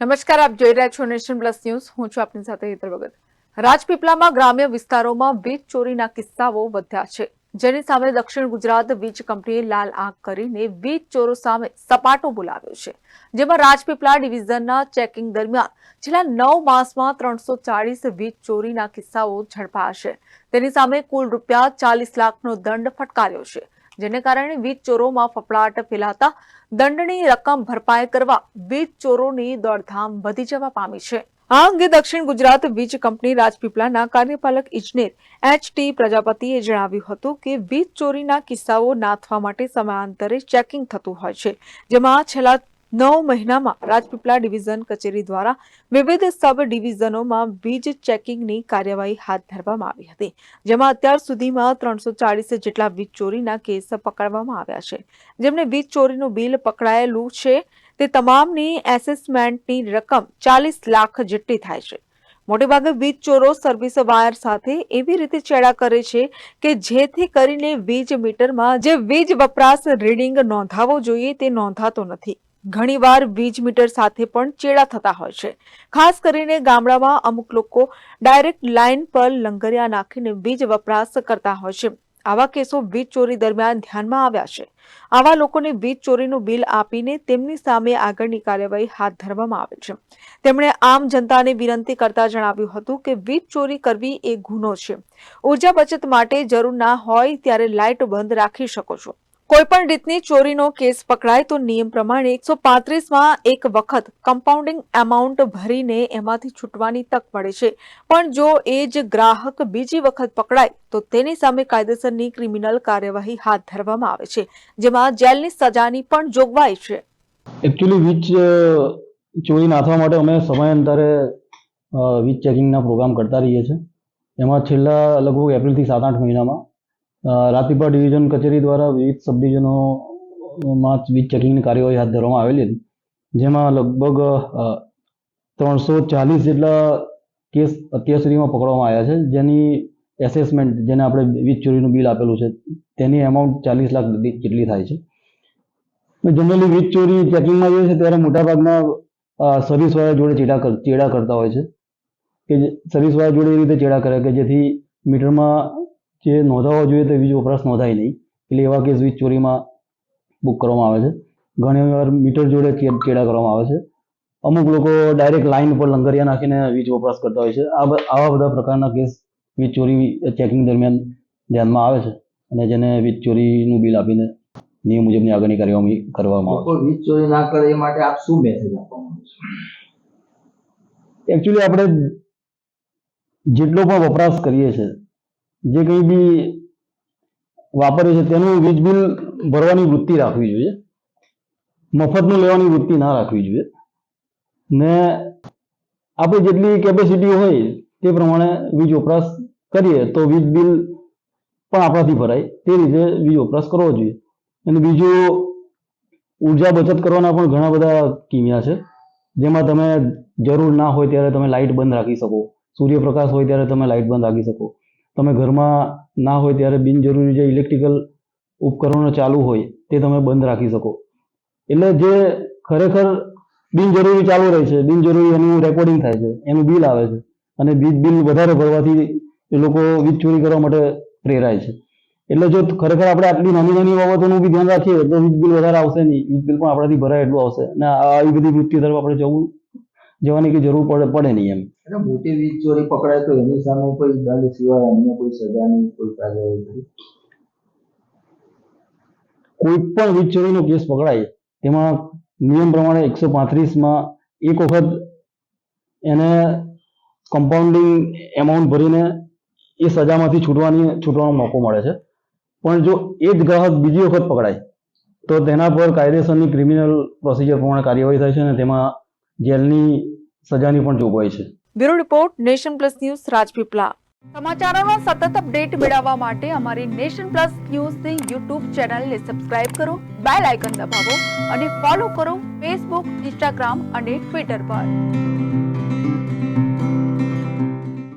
નમસ્કાર, આપ જોઈ રહ્યા છો નેશન પ્લસ ન્યૂઝ. હું છું આપની સાથે હેતર ભગત. રાજપીપળામાં ગ્રામ્ય વિસ્તારોમાં વીજ ચોરીના કિસ્સાઓ વધ્યા છે. જેની સામે દક્ષિણ ગુજરાત વીજ કંપનીએ લાલ આંખ કરીને વીજ ચોરો સામે સપાટો બોલાવ્યો છે. જેમાં રાજપીપળા ડિવિઝનના ચેકિંગ દરમિયાન છેલ્લા નવ માસમાં ત્રણસો ચાળીસ વીજ ચોરીના કિસ્સાઓ ઝડપાશે તેની સામે કુલ રૂપિયા ચાલીસ લાખનો દંડ ફટકાર્યો છે. જેને કારણે વીજ ચોરોમાં ફફડાટ ફેલાતા દંડની રકમ ભરપાઈ કરવા વીજ ચોરોની દોડધામ વધી જવા પામી છે. આ અંગે દક્ષિણ ગુજરાત વીજ કંપની રાજપીપળાના કાર્યપાલક ઇજનેર એચ ટી પ્રજાપતિએ જણાવ્યું હતું કે વીજ ચોરીના કિસ્સાઓ નાથવા માટે સમયાંતરે ચેકિંગ થતું હોય છે, જેમાં છેલ્લા નવ મહિનામાં રાજપીપળા ડિવિઝન કચેરી દ્વારા વિવિધ સબ ડિવિઝનોમાં વીજ ચેકિંગની કાર્યવાહી હાથ ધરવામાં આવી હતી, જેમાં અત્યાર સુધીમાં ત્રણસો ચાળીસ જેટલા વીજ ચોરીના કેસ પકડવામાં આવ્યા છે. જેમને વીજ ચોરીનું બિલ પકડાયેલું છે, તે તમામની એસેસમેન્ટની રકમ ચાલીસ લાખ જેટલી થાય છે. મોટેભાગે વીજ ચોરો સર્વિસ વાયર સાથે એવી રીતે ચેડા કરે છે કે જેથી કરીને વીજ મીટરમાં જે વીજ વપરાશ રીડિંગ નોંધાવવો જોઈએ તે નોંધાતો નથી. ઘણીવાર વીજ મીટર સાથે પણ ચેડા થતા હોય છે. ખાસ કરીને ગામડામાં અમુક લોકો ડાયરેક્ટ લાઇન પર લંગરિયા નાખીને વીજ વપરાશ કરતા હોય છે. આવા કેસો વીજ ચોરી દરમિયાન ધ્યાનમાં આવ્યા છે. આવા લોકોને વીજ ચોરીનું બિલ આપીને તેમની સામે આગળની કાર્યવાહી હાથ ધરવામાં આવે છે. તેમણે આમ જનતાને વિનંતી કરતા જણાવ્યું હતું કે વીજ ચોરી કરવી એ ગુનો છે. ઊર્જા બચત માટે જરૂર ના હોય ત્યારે લાઇટ બંધ રાખી શકો છો. કોઈ પણ રીતની ચોરીનો કેસ પકડાય તો નિયમ પ્રમાણે એકસો પાંત્રીસમાં એક વખત કમ્પાઉન્ડિંગ એમાઉન્ટ ભરીને એમાંથી છૂટવાની તક મળે છે. પણ જો એ જ ગ્રાહક બીજી વખત પકડાય, તો તેની સામે કાયદેસરની ક્રિમિનલ કાર્યવાહી હાથ ધરવામાં આવે છે, જેમાં જેલની સજાની પણ જોગવાઈ છે. એકચ્યુઅલી વીજ ચોરી નાથવા માટે અમે સમયાંતરે વીજ ચેકિંગના પ્રોગ્રામ કરતા રહીએ છીએ. એમાં છેલ્લા લગભગ એપ્રિલથી સાત આઠ મહિનામાં રાજપીપળા ડિવિઝન કચેરી દ્વારા વિવિધ સબ ડિવિઝનોમાં વીજ ચેકિંગની કાર્યવાહી હાથ ધરવામાં આવેલી હતી. જેમાં લગભગ ત્રણસો ચાલીસ જેટલા કેસ અત્યાર સુધીમાં પકડવામાં આવ્યા છે. જેની એસેસમેન્ટ જેને આપણે વીજ ચોરીનું બિલ આપેલું છે, તેની એમાઉન્ટ ચાલીસ લાખ જેટલી થાય છે. જનરલી વીજ ચોરી ચેકિંગમાં જોઈએ છે ત્યારે મોટાભાગના સર્વિસવાળા જોડે ચેડા ચેડા કરતા હોય છે. કે સર્વિસવાળા જોડે એ રીતે ચેડા કરે કે જેથી મીટરમાં જે નોંધાવવા જોઈએ તો વીજ વપરાશ નોંધાય નહીં. એટલે એવા કેસ વીજ ચોરીમાં બુક કરવામાં આવે છે. ઘણી વાર મીટર જોડે ચેડા કરવામાં આવે છે. અમુક લોકો ડાયરેક્ટ લાઇન ઉપર લંગરિયા નાખીને વીજ વપરાશ કરતા હોય છે. આવા બધા પ્રકારના કેસ વીજ ચોરી ચેકિંગ દરમિયાન ધ્યાનમાં આવે છે અને જેને વીજ ચોરીનું બિલ આપીને નિયમ મુજબની આગળની કાર્યવાહી કરવામાં આવે છે. વીજ ચોરી ના કરે એ માટે આપ શું મેસેજ આપવા માંગો એકચ્યુઅલી આપણે જેટલો પણ વપરાશ કરીએ છીએ જે કંઈ બી વાપરે છે તેનું વીજ બિલ ભરવાની વૃત્તિ રાખવી જોઈએ. મફતનું લેવાની વૃત્તિ ના રાખવી જોઈએ. ને આપણે જેટલી કેપેસિટી હોય તે પ્રમાણે વીજ વપરાશ કરીએ તો વીજ બિલ પણ આપણાથી ભરાય. તે રીતે વીજ વપરાશ કરવો જોઈએ. અને બીજું, ઊર્જા બચત કરવાના પણ ઘણા બધા કિમિયા છે. જેમાં તમે જરૂર ના હોય ત્યારે તમે લાઇટ બંધ રાખી શકો. સૂર્યપ્રકાશ હોય ત્યારે તમે લાઇટ બંધ રાખી શકો. તમે ઘરમાં ના હોય ત્યારે બિનજરૂરી જે ઇલેક્ટ્રિકલ ઉપકરણો ચાલુ હોય તે તમે બંધ રાખી શકો. એટલે જે ખરેખર બિનજરૂરી ચાલુ રહે છે, બિનજરૂરી એનું રેકોર્ડિંગ થાય છે, એનું બિલ આવે છે અને વીજ બિલ વધારે ભરવાથી એ લોકો વીજ ચોરી કરવા માટે પ્રેરાય છે. એટલે જો ખરેખર આપણે આટલી નાની નાની બાબતોનું બી ધ્યાન રાખીએ તો વીજ બિલ વધારે આવશે નહીં, વીજ બિલ પણ આપણાથી ભરાય એટલું આવશે અને આવી બધી વૃત્તિ તરફ આપણે જવું જવાની કે જરૂર પડે પડે નહીં એમ. એટલે મોટી વીજ ચોરી પકડાય તો એની સામે કોઈ દંડ સિવાય અન્ય કોઈ સજાની કોઈ કાર્યવાહી કરી કોઈ પણ વીજ ચોરીનો કેસ પકડાય તેમાં નિયમ પ્રમાણે એકસો પાંત્રીસમાં એક વખત એને કમ્પાઉન્ડિંગ એમાઉન્ટ ભરીને એ સજામાંથી છૂટવાની છૂટવાનો મોકો મળે છે. પણ જો એ જ ગ્રાહક બીજી વખત પકડાય તો તેના પર કાયદેસરની ક્રિમિનલ પ્રોસિજર પ્રમાણે કાર્યવાહી થાય છે અને તેમાં જેલની સજાની પણ જોગવાઈ છે. Bureau report, nation plus news Rajpipla સમાચારોનો સતત અપડેટ મેળવવા માટે અમારી નેશન પ્લસ ન્યૂઝની યુટ્યુબ ચેનલને સબસ્ક્રાઇબ કરો, બેલ આઇકન દબાવો અને ફોલો કરો ફેસબુક ઇન્સ્ટાગ્રામ અને ટ્વિટર પર.